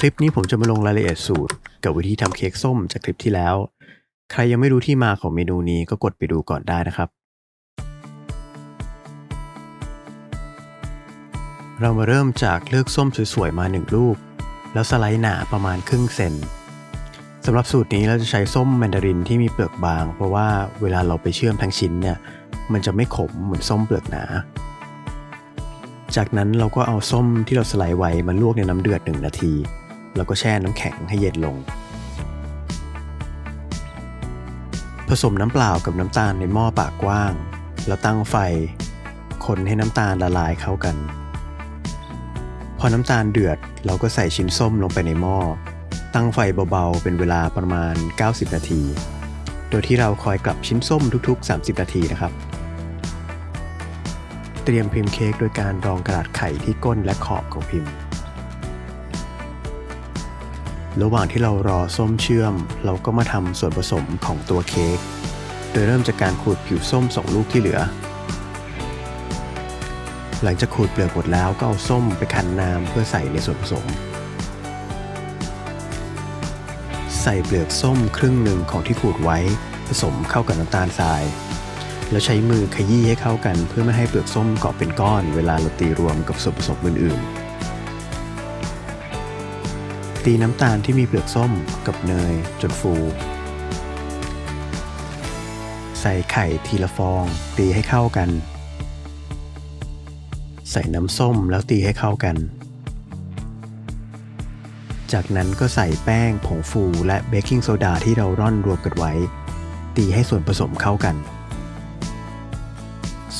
คลิปนี้ผมจะมาลงรายละเอียดสูตร กับวิธีทำเค้กส้มจากคลิปที่แล้ว ใครยังไม่รู้ที่มาของเมนูนี้ก็กดไปดูก่อนได้นะครับ เรามาเริ่มจากเลือกส้มสวยๆมาหนึ่งลูก แล้วสไลด์หนาประมาณครึ่งเซนสำหรับสูตรนี้เราจะใช้ส้มแมนดารินที่มีเปลือกบาง เพราะว่าเวลาเราไปเชื่อมทั้งชิ้นเนี่ยมันจะไม่ขมเหมือนส้มเปลือกหนา จากนั้นเราก็เอาส้มที่เราสไลด์ไว้มาลวกในน้ำเดือดหนึ่งนาที แล้วก็แช่น้ำแข็งให้เย็นลง ผสมน้ำเปล่ากับน้ำตาลในหม้อปากกว้าง แล้วตั้งไฟ คนให้น้ำตาลละลายเข้ากัน พอน้ำตาลเดือดเราก็ใส่ชิ้นส้มลงไปในหม้อ ตั้งไฟเบาๆ เป็นเวลาประมาณ 90 นาที โดยที่เราคอยกลับชิ้นส้มทุก ๆ 30 นาทีนะครับเตรียมพิมพ์เค้กโดยการรองกระดาษไข่ที่ก้นและขอบของพิมพ์ ระหว่างที่เรารอส้มเชื่อม เราก็มาทำส่วนผสมของตัวเค้ก โดยเริ่มจากการขูดผิวส้มสองลูกที่เหลือ หลังจากขูดเปลือกหมดแล้วก็เอาส้มไปคั้นน้ำเพื่อใส่ในส่วนผสม ใส่เปลือกส้มครึ่งหนึ่งของที่ขูดไว้ผสมเข้ากับน้ำตาลทราย แล้วใช้มือขยี้ให้เข้ากันเพื่อไม่ให้เปลือกส้มเกาะเป็นก้อน เวลาเราตีรวมกับส่วนผสมอื่นๆ ตีน้ำตาลที่มีเปลือกส้มกับเนยจนฟู ใส่ไข่ทีละฟอง ตีให้เข้ากัน ใส่น้ำส้มแล้วตีให้เข้ากัน จากนั้นก็ใส่แป้งผงฟูและเบกกิ้งโซดาที่เราร่อนรวมกันไว้ ตีให้ส่วนผสมเข้ากัน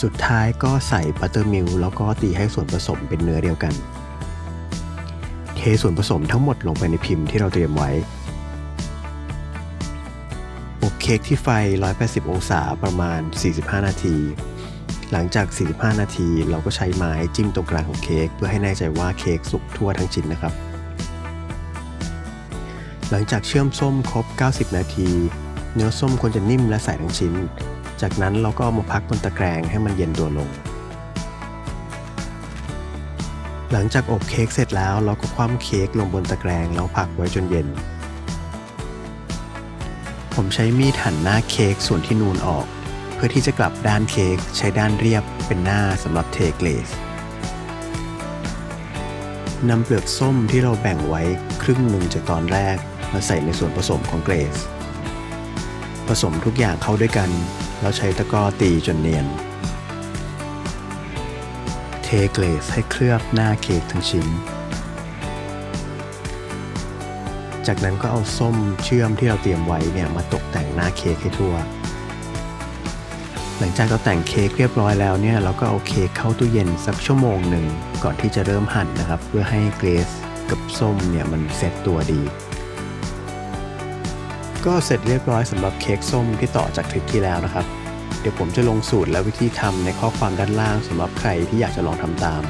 สุดท้ายก็ใส่บัตเตอร์มิลแล้วก็ตีให้ส่วนผสมเป็นเนื้อเดียวกัน ส่วนผสมทั้งหมดลงไปในพิมพ์ที่เราเตรียมไว้ อบเค้กที่ไฟ 180 องศาประมาณ 45 นาที หลังจาก 45 นาทีเราก็ใช้ไม้จิ้มตรงกลางของเค้กเพื่อให้แน่ใจว่าเค้กสุกทั่วทั้งชิ้นนะครับ หลังจากเชื่อมส้มครบ 90 นาที เนื้อส้มควรจะนิ่มและใสทั้งชิ้น จากนั้นเราก็เอามาพักบนตะแกรงให้มันเย็นตัวลง หลังจากอบเค้กเสร็จแล้วเราก็คว่ำเค้กลงบนตะแกรงแล้วพักไว้จนเย็น ผมใช้มีดหั่นหน้าเค้กส่วนที่นูนออก เพื่อที่จะกลับด้านเค้กใช้ด้านเรียบเป็นหน้าสำหรับเทเกรสนำเปลือกส้มที่เราแบ่งไว้ครึ่งหนึ่งจากตอนแรก มาใส่ในส่วนผสมของเกรส ผสมทุกอย่างเข้าด้วยกัน แล้วใช้ตะกร้อตีจนเนียน เทเกรสให้เคลือบหน้าเค้กทั้งชิ้น จากนั้นก็เอาส้มเชื่อมที่เราเตรียมไว้เนี่ยมาตกแต่งหน้าเค้กให้ทั่ว หลังจากเราแต่งเค้กเรียบร้อยแล้วเนี่ยเราก็เอาเค้กเข้าตู้เย็นสักชั่วโมงหนึ่งก่อนที่จะเริ่มหั่นนะครับ เพื่อให้เกรสกับส้มเนี่ยมันเซ็ตตัวดี ก็เสร็จเรียบร้อยสำหรับเค้กส้มที่ต่อจากคลิปที่แล้วนะครับ ดี๋ยวผมจะลงสูตรและวิธีทำในข้อความด้านล่างสำหรับใครที่อยากจะลองทำตาม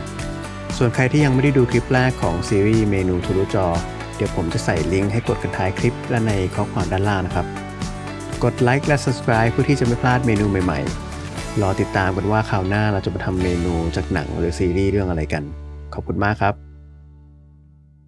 ส่วนใครที่ยังไม่ได้ดูคลิปแรกของซีรีส์เมนูทุรุจอ เดี๋ยวผมจะใส่ลิงก์ให้กดกันท้ายคลิปและในข้อความด้านล่างนะครับ กดไลค์และ subscribe เพื่อที่จะไม่พลาดเมนูใหม่ๆ รอติดตามกันว่าคราวหน้าเราจะมาทำเมนูจากหนังหรือซีรีส์เรื่องอะไรกัน ขอบคุณมากครับ